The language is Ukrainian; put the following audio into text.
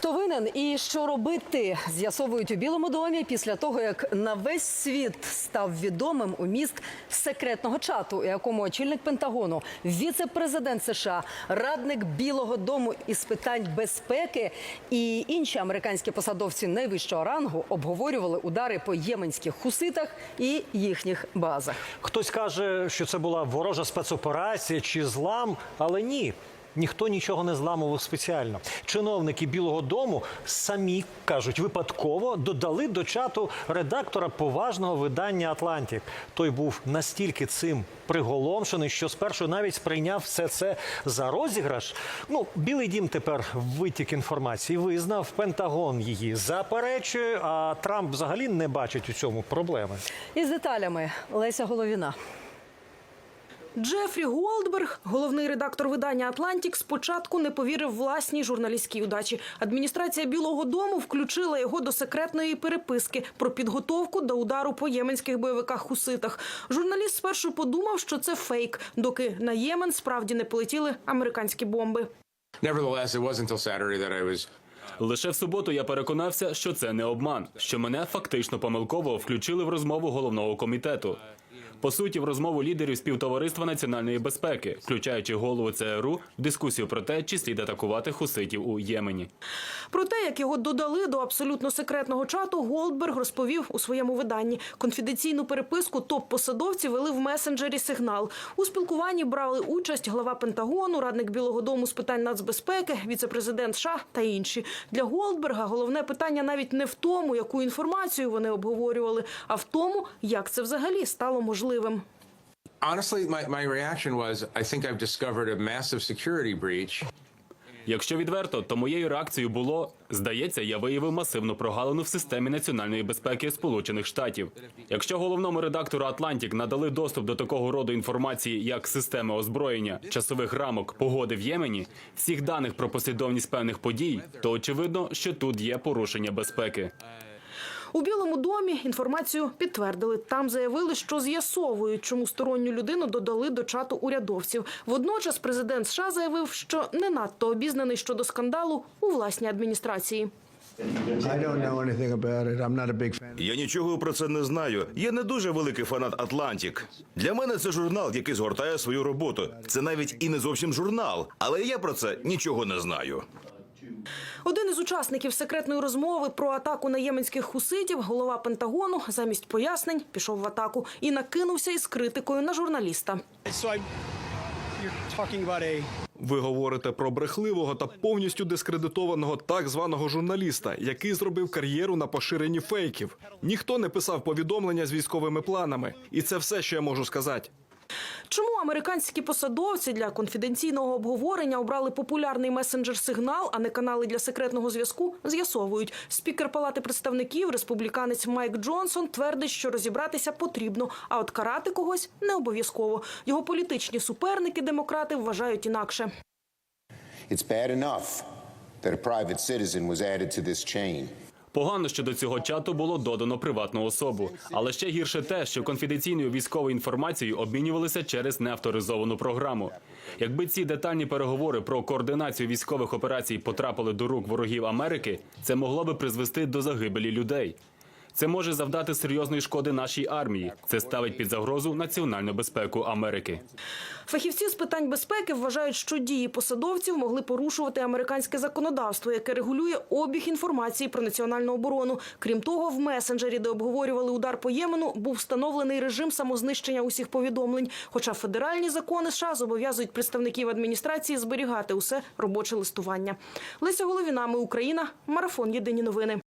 Хто винен і що робити, з'ясовують у Білому домі після того, як на весь світ став відомим уміст секретного чату, у якому очільник Пентагону, віце-президент США, радник Білого Дому із питань безпеки і інші американські посадовці найвищого рангу обговорювали удари по єменських хуситах і їхніх базах. Хтось каже, що це була ворожа спецоперація чи злам, але ні. Ніхто нічого не зламував спеціально. Чиновники Білого Дому самі кажуть, випадково додали до чату редактора поважного видання Атлантік. Той був настільки цим приголомшений, що спершу навіть сприйняв все це за розіграш. Ну, Білий Дім тепер витік інформації визнав. Пентагон її заперечує. А Трамп взагалі не бачить у цьому проблеми. Із деталями Леся Головіна. Джефрі Голдберг, головний редактор видання Атлантік, спочатку не повірив власній журналістській удачі. Адміністрація Білого Дому включила його до секретної переписки про підготовку до удару по єменських бойовиках хуситах. Журналіст спершу подумав, що це фейк, доки на Ємен справді не полетіли американські бомби. Nevertheless, it wasn't until Saturday that I was Лише в суботу я переконався, що це не обман, що мене фактично помилково включили в розмову головного комітету. По суті, в розмову лідерів співтовариства національної безпеки, включаючи голову ЦРУ, в дискусію про те, чи слід атакувати хуситів у Ємені. Про те, як його додали до абсолютно секретного чату, Голдберг розповів у своєму виданні. Конфіденційну переписку топ-посадовці вели в месенджері сигнал. У спілкуванні брали участь глава Пентагону, радник Білого Дому з питань нацбезпеки, віцепрезидент США та інші. Для Голдберга головне питання навіть не в тому, яку інформацію вони обговорювали, а в тому, як це взагалі стало можливим. Honestly my, my reaction was I think I've discovered a massive security breach. Якщо відверто, то моєю реакцією було здається, я виявив масивну прогалину в системі національної безпеки Сполучених Штатів. Якщо головному редактору Атлантік надали доступ до такого роду інформації, як системи озброєння, часових рамок, погоди в Ємені, всіх даних про послідовність певних подій, то очевидно, що тут є порушення безпеки. У Білому домі інформацію підтвердили. Там заявили, що з'ясовують, чому сторонню людину додали до чату урядовців. Водночас президент США заявив, що не надто обізнаний щодо скандалу у власній адміністрації. Я нічого про це не знаю. Я не дуже великий фанат Атлантік. Для мене це журнал, який згортає свою роботу. Це навіть і не зовсім журнал, але я про це нічого не знаю. Один із учасників секретної розмови про атаку на єменських хуситів, голова Пентагону, замість пояснень пішов в атаку і накинувся із критикою на журналіста. Ви говорите про брехливого та повністю дискредитованого так званого журналіста, який зробив кар'єру на поширенні фейків. Ніхто не писав повідомлення з військовими планами, і це все, що я можу сказати. Чому американські посадовці для конфіденційного обговорення обрали популярний месенджер сигнал, а не канали для секретного зв'язку? З'ясовують. Спікер Палати представників, республіканець Майк Джонсон, твердить, що розібратися потрібно, а от карати когось не обов'язково. Його політичні суперники, демократи, вважають інакше. It's bad enough that a private citizen was added to this chain. Погано, що до цього чату було додано приватну особу, але ще гірше те, що конфіденційною військовою інформацією обмінювалися через неавторизовану програму. Якби ці детальні переговори про координацію військових операцій потрапили до рук ворогів Америки, це могло би призвести до загибелі людей. Це може завдати серйозної шкоди нашій армії. Це ставить під загрозу національну безпеку Америки. Фахівці з питань безпеки вважають, що дії посадовців могли порушувати американське законодавство, яке регулює обіг інформації про національну оборону. Крім того, в месенджері, де обговорювали удар по Ємену, був встановлений режим самознищення усіх повідомлень. Хоча федеральні закони США зобов'язують представників адміністрації зберігати усе робоче листування. Леся Головіна, ми Україна, марафон Єдині новини.